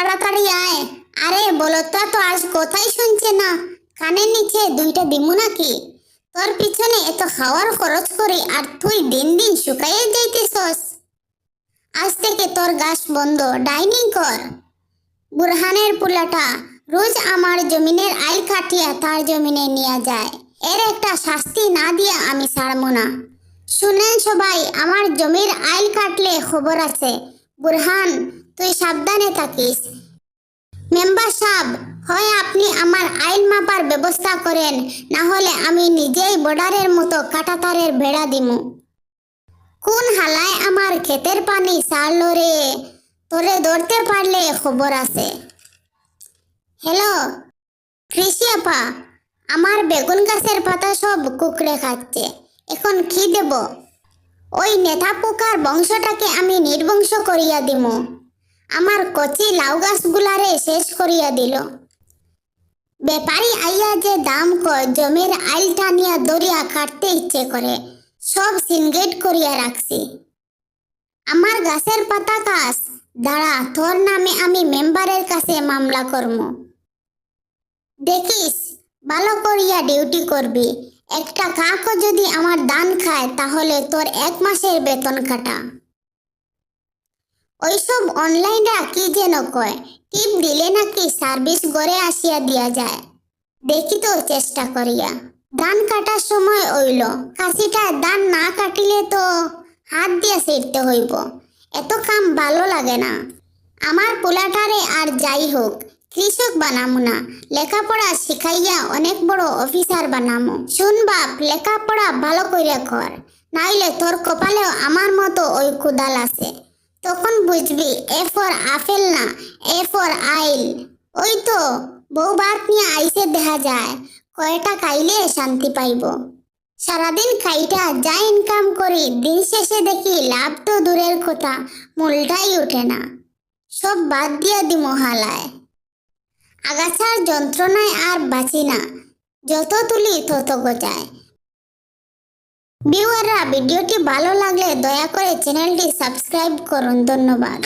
তাড়াতাড়ি আয়। আরে বলতা তো আজ কথাই শুনছে না। কানের নিচে দুইটা নাকি? তোর পিছনে এত খাওয়ার খরচ আর তুই দিন দিন শুকাইয়ে যাইতেছস। আজ থেকে তোর গাছ বন্ধ, ডাইনিং কর বুরহানের পুলাটা রোজ আমার জমিনের আইল কাটিয়া তার জমিনে নিয়ে যায়। এর একটা শাস্তি না দিয়ে আমি ছাড়বো না। শুনেন সবাই, আমার জমির আইল কাটলে খবর আছে। বুরহান, তুই সাবধানে থাকিস। মেম্বার সাহেব, হয় আপনি আমার আইন মাপার ব্যবস্থা করেন, না হলে আমি নিজেই বর্ডারের মতো কাটাতারের বেড়া দিমু। কোন হালায় আমার ক্ষেতের পানি সারলো রে? তোরে ধরতে পারলে খবর আছে। হ্যালো, কৃষি আপা, আমার বেগুন গাছের পাতা সব কুকড়ে খাচ্ছে, এখন কি দেব? ওই নেতা পোকার বংশটাকে আমি নির্বংশ করিয়া দিমু। আমার কচি লাউ গাছগুলারে শেষ করিয়া দিল। ব্যাপারী আইয়া যে দাম কয়, জমির আইল টানিয়া দরিয়া কাটতে ইচ্ছে করে, সব সিনগেট করিয়া রাখছি। আমার গাছের পাতা কাস দাঁড়া, তোর নামে আমি মেম্বারের কাছে মামলা করব দেখিস, ভালো করিয়া ডিউটি করবি একটা কাকও যদি আমার দান খায়, তাহলে তোর এক মাসের বেতন কাটা। ওইসব অনলাইনরা কি যেন কয়, টিপ দিলে নাকি সার্ভিস গড়ে আসিয়া দিয়া যায়। দেখি তো চেষ্টা করিয়া। ধান কাটার সময় হইল কাশিটা দান না কাটিলে তো হাত দিয়া ছিঁড়তে হইব। এত কাম ভালো লাগে না। আমার পোলাটারে আর যাই হোক কৃষক বানামু না। লেখাপড়া শিখাইয়া অনেক বড় অফিসার বানামু। শুন বাপ, লেখাপড়া ভালো কইরা কর। নাইলে তোর কপালেও আমার মতো ওই কুদাল আছে। তখন বুঝবি, এ ফর আপেল না, এ ফর আইল। ওই তো, বউ ভাত নিয়ে আইসে দেখা যায়। কয়টা খাইলে শান্তি পাইব। সারাদিন খাইটা যা ইনকাম করি, দিন শেষে দেখি লাভ তো দূরের কথা, মূলটাই ওঠে না। সব বাদ দিয়া দি মহালায় আগাছার যন্ত্রণায় আর বাঁচি না। যত তুলি, তত গোচায় ভিউয়াররা, ভিডিওটি ভালো লাগলে দয়া করে চ্যানেলটি সাবস্ক্রাইব করুন। ধন্যবাদ।